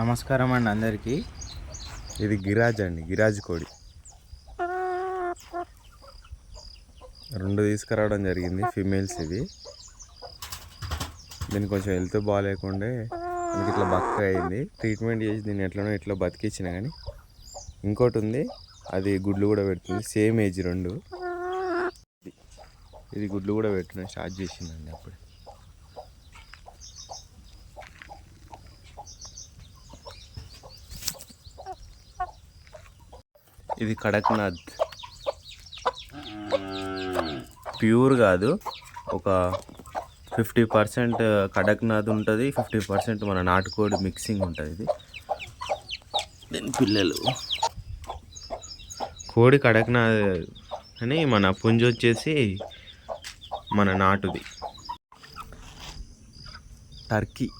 నమస్కారం అండి అందరికీ. ఇది గిరాజ్ అండి గిరాజ్ కోడి. రెండు తీసుకురావడం జరిగింది ఫీమేల్స్ ఇవి. దీనికి కొంచెం హెల్త్ బాగాలేకుండే దీనికి ఇట్లా బక్క అయింది. ట్రీట్మెంట్ చేసి దీన్ని ఎట్లనో ఇట్లా బతికిచ్చిన కానీ ఇంకోటి ఉంది అది గుడ్లు కూడా పెడుతుంది సేమ్ ఏజ్ రెండు. ఇది గుడ్లు కూడా పెట్టడం స్టార్ట్ చేసిందండి అప్పుడు. ఇది కడక్నాథ్. ప్యూర్ కాదు. ఒక ఫిఫ్టీ పర్సెంట్ కడక్నాథ్ ఉంటుంది ఫిఫ్టీ పర్సెంట్ మన నాటుకోడి మిక్సింగ్ ఉంటుంది ఇది. దీని పిల్లలు. కోడి కడక్నాథ్ అని మన పుంజు వచ్చేసి మన నాటుది. టర్కీ.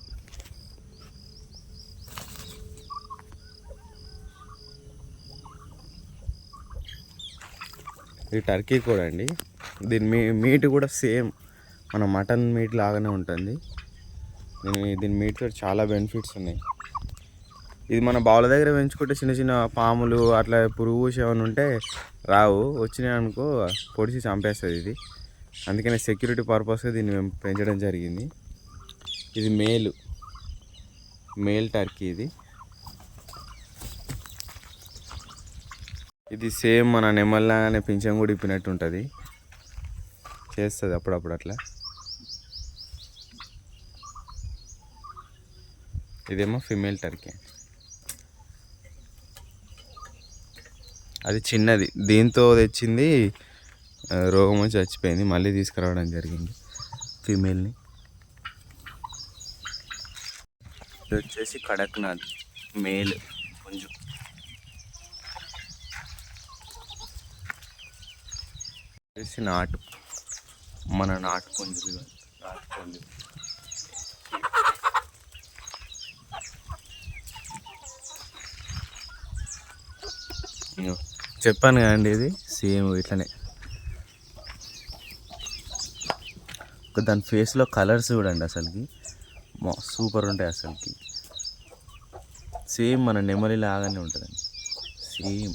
ఇది టర్కీ కూడా అండి. దీని మీ మీట్ కూడా సేమ్ మన మటన్ మీట్ లాగానే ఉంటుంది. దీని దీని మీట్ చాలా బెనిఫిట్స్ ఉన్నాయి. ఇది మన బావుల దగ్గర పెంచుకుంటే చిన్న చిన్న పాములు అట్లా పురుగు ఏమైనా ఉంటే రావు. వచ్చినాయి అనుకో పొడిచి చంపేస్తుంది ఇది. అందుకనే సెక్యూరిటీ పర్పస్గా దీన్ని మేము పెంచడం జరిగింది. ఇది మేలు. మేల్ టర్కీ ఇది. ఇది సేమ్ మన నెమ్మల్లాగానే పింఛం కూడా ఇప్పినట్టు ఉంటుంది. చేస్తుంది అప్పుడప్పుడు అట్లా. ఇదేమో ఫిమేల్ టర్కీ. అది చిన్నది. దీంతో తెచ్చింది రోగం వచ్చి చచ్చిపోయింది. మళ్ళీ తీసుకురావడం జరిగింది ఫీమేల్ని. ఇది వచ్చేసి కడక్నాథ్ మేల్. పుంజు వచ్చేసి నాటు. మన నాటు పుంజులు నాటు చెప్పాను కదండి ఇది సేమ్ ఇట్లనే. ఒక దాని ఫేస్లో కలర్స్ చూడండి అసలుకి. సూపర్ ఉంటాయి అసలుకి. సేమ్ మన నెమలి లాగానే ఉంటుందండి. సేమ్.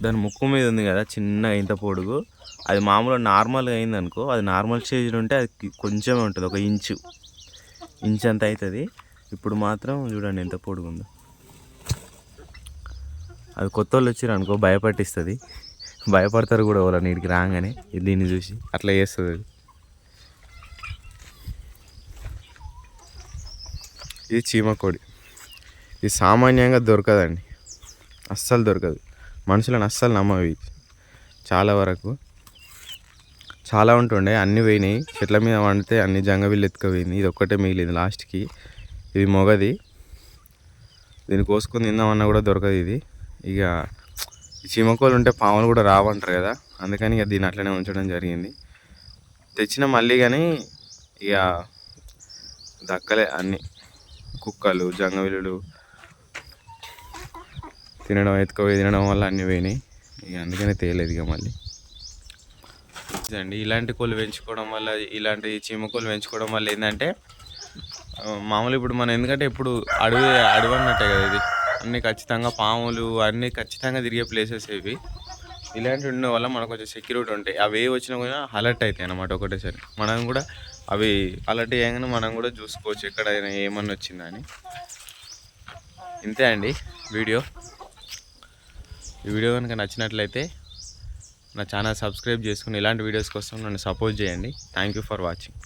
దాని ముక్కు మీద ఉంది కదా చిన్నగా ఇంత పొడుగు. అది మామూలుగా నార్మల్గా అయింది అనుకో అది నార్మల్ స్టేజ్లో ఉంటే అది కొంచెమే ఉంటుంది ఒక ఇంచు. ఇంచ్ అంత అవుతుంది ఇప్పుడు మాత్రం చూడండి ఎంత పొడుగు ఉందో అది కొత్త వాళ్ళు వచ్చారు అనుకో భయపట్టిస్తుంది. భయపడతారు కూడా వాళ్ళ నీటికి రాగానే దీన్ని చూసి అట్లా చేస్తుంది అది. ఇది చీమకోడి ఇది సామాన్యంగా దొరకదండి. అస్సలు దొరకదు. మనుషులను అస్సలు నమ్మవి. చాలా వరకు. చాలా ఉంటుండే అన్నీ పోయినాయి. చెట్ల మీద వండితే అన్ని జంగవిల్లు ఎత్తుకుపోయింది. ఇది ఒక్కటే మిగిలింది లాస్ట్కి. ఇది మొగది. దీన్ని కోసుకొని తిందామన్నా కూడా దొరకదు ఇది. ఇక చిమకోలు చీమకోలు ఉంటే పాములు కూడా రావంటారు కదా. అందుకని ఇక దీన్ని అట్లనే ఉంచడం జరిగింది. తెచ్చిన మళ్ళీ కానీ ఇక దక్కలే అన్నీ. కుక్కలు జంగవిల్లులు తినడం ఎత్తుకోపోయి తినడం వల్ల అన్నీ పోయినాయి. ఇక అందుకనే తేలేదు ఇక మళ్ళీ. అండి ఇలాంటి కోళ్ళు పెంచుకోవడం వల్ల ఇలాంటి చీమ కోళ్ళు పెంచుకోవడం వల్ల ఏంటంటే మామూలు ఇప్పుడు మనం ఎందుకంటే ఇప్పుడు అడవి అడవి అన్నట్టే కదా ఇది. అన్నీ ఖచ్చితంగా పాములు అన్నీ ఖచ్చితంగా తిరిగే ప్లేసెస్ ఇవి. ఇలాంటివి ఉండడం వల్ల మనకు కొంచెం సెక్యూరిటీ ఉంటాయి. అవి ఏ వచ్చినా కూడా అలర్ట్ అవుతాయి అన్నమాట ఒకటేసారి. మనం కూడా అవి అలర్ట్ చేయగానే మనం కూడా చూసుకోవచ్చు ఎక్కడైనా ఏమన్నా వచ్చిందని ఇంతే అండి వీడియో. ఈ వీడియో కనుక నచ్చినట్లయితే నా ఛానల్ సబ్స్క్రైబ్ చేసుకుని ఇలాంటి వీడియోస్ కోసం నన్ను సపోర్ట్ చేయండి. Thank you for watching